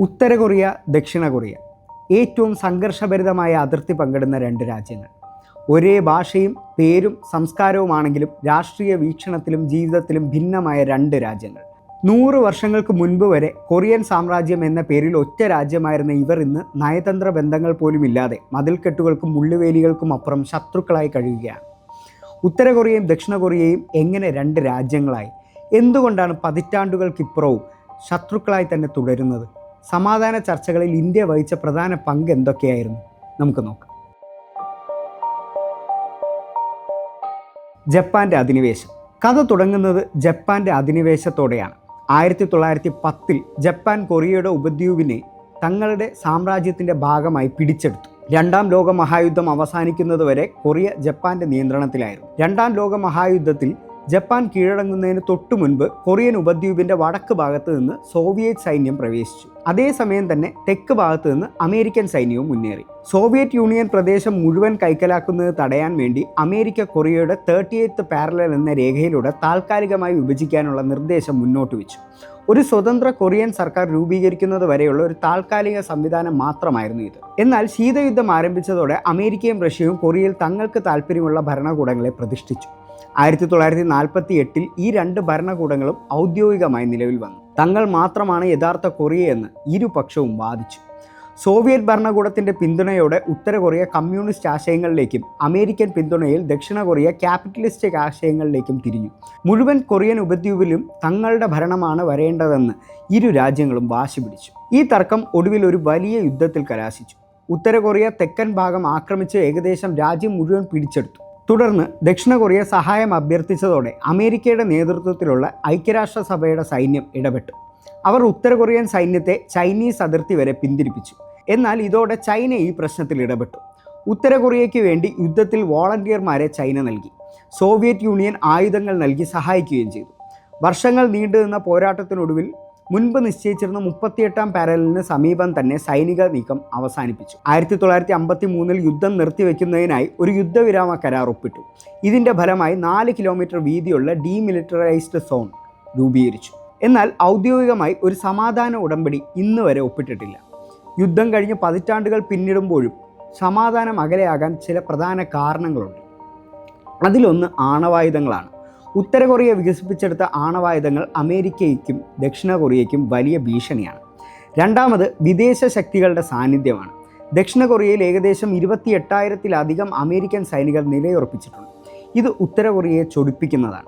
ഉത്തര Korea ദക്ഷിണ Korea. ഏറ്റവും സംഘർഷഭരിതമായ അതിർത്തി പങ്കിടുന്ന രണ്ട് രാജ്യങ്ങൾ. ഒരേ ഭാഷയും പേരും സംസ്കാരവുമാണെങ്കിലും രാഷ്ട്രീയ വീക്ഷണത്തിലും ജീവിതത്തിലും ഭിന്നമായ രണ്ട് രാജ്യങ്ങൾ. നൂറ് വർഷങ്ങൾക്ക് മുൻപ് വരെ കൊറിയൻ സാമ്രാജ്യം എന്ന പേരിൽ ഒറ്റ രാജ്യമായിരുന്ന ഇവർ ഇന്ന് നയതന്ത്ര ബന്ധങ്ങൾ പോലും ഇല്ലാതെ മതിൽക്കെട്ടുകൾക്കും മുള്ളുവേലികൾക്കും അപ്പുറം ശത്രുക്കളായി കഴിയുകയാണ്. ഉത്തര കൊറിയയും ദക്ഷിണ കൊറിയയും എങ്ങനെ രണ്ട് രാജ്യങ്ങളായി? എന്തുകൊണ്ടാണ് പതിറ്റാണ്ടുകൾക്കിപ്പുറവും ശത്രുക്കളായി തന്നെ തുടരുന്നത്? സമാധാന ചർച്ചകളിൽ ഇന്ത്യ വഹിച്ച പ്രധാന പങ്ക് എന്തൊക്കെയായിരുന്നു? നമുക്ക് നോക്കാം. ജപ്പാന്റെ അധിനിവേശം. കഥ തുടങ്ങുന്നത് ജപ്പാന്റെ അധിനിവേശത്തോടെയാണ്. ആയിരത്തി തൊള്ളായിരത്തി പത്തിൽ ജപ്പാൻ കൊറിയയുടെ ഉപദ്വീപിനെ തങ്ങളുടെ സാമ്രാജ്യത്തിന്റെ ഭാഗമായി പിടിച്ചെടുത്തു. രണ്ടാം ലോക മഹായുദ്ധം അവസാനിക്കുന്നതുവരെ കൊറിയ ജപ്പാന്റെ നിയന്ത്രണത്തിലായിരുന്നു. രണ്ടാം ലോക മഹായുദ്ധത്തിൽ ജപ്പാൻ കീഴടങ്ങുന്നതിന് തൊട്ടു മുൻപ് കൊറിയൻ ഉപദ്വീപിന്റെ വടക്ക് ഭാഗത്ത് നിന്ന് സോവിയറ്റ് സൈന്യം പ്രവേശിച്ചു. അതേസമയം തന്നെ തെക്ക് ഭാഗത്ത് നിന്ന് അമേരിക്കൻ സൈന്യവും മുന്നേറി. സോവിയറ്റ് യൂണിയൻ പ്രദേശം മുഴുവൻ കൈക്കലാക്കുന്നത് തടയാൻ വേണ്ടി അമേരിക്ക കൊറിയയുടെ തേർട്ടി എയ്ത്ത് പാരലൽ എന്ന രേഖയിലൂടെ താൽക്കാലികമായി വിഭജിക്കാനുള്ള നിർദ്ദേശം മുന്നോട്ട് വെച്ചു. ഒരു സ്വതന്ത്ര കൊറിയൻ സർക്കാർ രൂപീകരിക്കുന്നത് വരെയുള്ള ഒരു താൽക്കാലിക സംവിധാനം മാത്രമായിരുന്നു ഇത്. എന്നാൽ ശീതയുദ്ധം ആരംഭിച്ചതോടെ അമേരിക്കയും റഷ്യയും കൊറിയയിൽ തങ്ങൾക്ക് താല്പര്യമുള്ള ഭരണകൂടങ്ങളെ പ്രതിഷ്ഠിച്ചു. ആയിരത്തി തൊള്ളായിരത്തി നാൽപ്പത്തി എട്ടിൽ ഈ രണ്ട് ഭരണകൂടങ്ങളും ഔദ്യോഗികമായി നിലവിൽ വന്നു. തങ്ങൾ മാത്രമാണ് യഥാർത്ഥ കൊറിയ എന്ന് ഇരുപക്ഷവും വാദിച്ചു. സോവിയറ്റ് ഭരണകൂടത്തിന്റെ പിന്തുണയോടെ ഉത്തര കൊറിയ കമ്മ്യൂണിസ്റ്റ് ആശയങ്ങളിലേക്കും അമേരിക്കൻ പിന്തുണയിൽ ദക്ഷിണ കൊറിയ ക്യാപിറ്റലിസ്റ്റിക് ആശയങ്ങളിലേക്കും തിരിഞ്ഞു. മുഴുവൻ കൊറിയൻ ഉപദ്വീപിലും തങ്ങളുടെ ഭരണമാണ് വരേണ്ടതെന്ന് ഇരു രാജ്യങ്ങളും വാശി പിടിച്ചു. ഈ തർക്കം ഒടുവിൽ ഒരു വലിയ യുദ്ധത്തിൽ കലാശിച്ചു. ഉത്തര കൊറിയ തെക്കൻ ഭാഗം ആക്രമിച്ച് ഏകദേശം രാജ്യം മുഴുവൻ പിടിച്ചെടുത്തു. തുടർന്ന് ദക്ഷിണ കൊറിയ സഹായം അഭ്യർത്ഥിച്ചതോടെ അമേരിക്കയുടെ നേതൃത്വത്തിലുള്ള ഐക്യരാഷ്ട്രസഭയുടെ സൈന്യം ഇടപെട്ടു. അവർ ഉത്തര കൊറിയൻ സൈന്യത്തെ ചൈനീസ് അതിർത്തി വരെ പിന്തിരിപ്പിച്ചു. എന്നാൽ ഇതോടെ ചൈന ഈ പ്രശ്നത്തിൽ ഇടപെട്ടു. ഉത്തര കൊറിയയ്ക്ക് വേണ്ടി യുദ്ധത്തിൽ വോളണ്ടിയർമാരെ ചൈന നൽകി. സോവിയറ്റ് യൂണിയൻ ആയുധങ്ങൾ നൽകി സഹായിക്കുകയും ചെയ്തു. വർഷങ്ങൾ നീണ്ടുനിന്ന പോരാട്ടത്തിനൊടുവിൽ മുൻപ് നിശ്ചയിച്ചിരുന്ന മുപ്പത്തിയെട്ടാം പാരലിന് സമീപം തന്നെ സൈനിക നീക്കം അവസാനിപ്പിച്ചു. ആയിരത്തി തൊള്ളായിരത്തി അമ്പത്തി മൂന്നിൽ യുദ്ധം നിർത്തിവെക്കുന്നതിനായി ഒരു യുദ്ധവിരാമ കരാർ ഒപ്പിട്ടു. ഇതിന്റെ ഫലമായി നാല് കിലോമീറ്റർ വീതിയുള്ള ഡീമിലിറ്ററൈസ്ഡ് സോൺ രൂപീകരിച്ചു. എന്നാൽ ഔദ്യോഗികമായി ഒരു സമാധാന ഉടമ്പടി ഇന്ന് വരെ ഒപ്പിട്ടിട്ടില്ല. യുദ്ധം കഴിഞ്ഞ് പതിറ്റാണ്ടുകൾ പിന്നിടുമ്പോഴും സമാധാനം അകലെയാകാൻ ചില പ്രധാന കാരണങ്ങളുണ്ട്. അതിലൊന്ന് ആണവായുധങ്ങളാണ്. ഉത്തര കൊറിയ വികസിപ്പിച്ചെടുത്ത ആണവായുധങ്ങൾ അമേരിക്കയ്ക്കും ദക്ഷിണ കൊറിയയ്ക്കും വലിയ ഭീഷണിയാണ്. രണ്ടാമത് വിദേശ ശക്തികളുടെ സാന്നിധ്യമാണ്. ദക്ഷിണ കൊറിയയിൽ ഏകദേശം ഇരുപത്തി എട്ടായിരത്തിലധികം അമേരിക്കൻ സൈനികർ നിലയുറപ്പിച്ചിട്ടുണ്ട്. ഇത് ഉത്തര കൊറിയയെ ചൊടിപ്പിക്കുന്നതാണ്.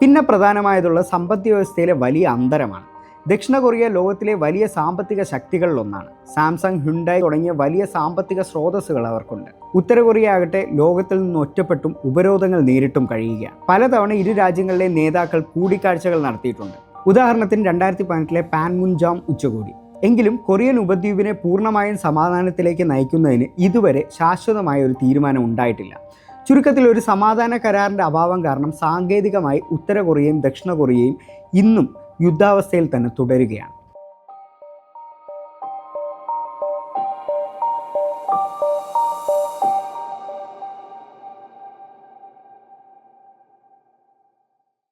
പിന്നെ പ്രധാനമായതുള്ള സമ്പദ് വ്യവസ്ഥയിലെ വലിയ അന്തരമാണ്. ദക്ഷിണ കൊറിയ ലോകത്തിലെ വലിയ സാമ്പത്തിക ശക്തികളിലൊന്നാണ്. സാംസങ് ഹുണ്ടായി തുടങ്ങിയ വലിയ സാമ്പത്തിക സ്രോതസ്സുകൾ അവർക്കുണ്ട്. ഉത്തര കൊറിയ ആകട്ടെ ലോകത്തിൽ നിന്ന് ഒറ്റപ്പെട്ടും ഉപരോധങ്ങൾ നേരിട്ടും കഴിയുക പലതവണ ഇരു രാജ്യങ്ങളിലെ നേതാക്കൾ കൂടിക്കാഴ്ചകൾ നടത്തിയിട്ടുണ്ട്. ഉദാഹരണത്തിന് രണ്ടായിരത്തി പതിനെട്ടിലെ പാൻമുൻജാം ഉച്ചകോടി. എങ്കിലും കൊറിയൻ ഉപദ്വീപിനെ പൂർണമായും സമാധാനത്തിലേക്ക് നയിക്കുന്നതിന് ഇതുവരെ ശാശ്വതമായ ഒരു തീരുമാനം ഉണ്ടായിട്ടില്ല. ചുരുക്കത്തിൽ ഒരു സമാധാന കരാറിന്റെ അഭാവം കാരണം സാങ്കേതികമായി ഉത്തര കൊറിയയും ദക്ഷിണ കൊറിയയും ഇന്നും യുദ്ധാവസ്ഥയിൽ തന്നെ തുടരുകയാണ്.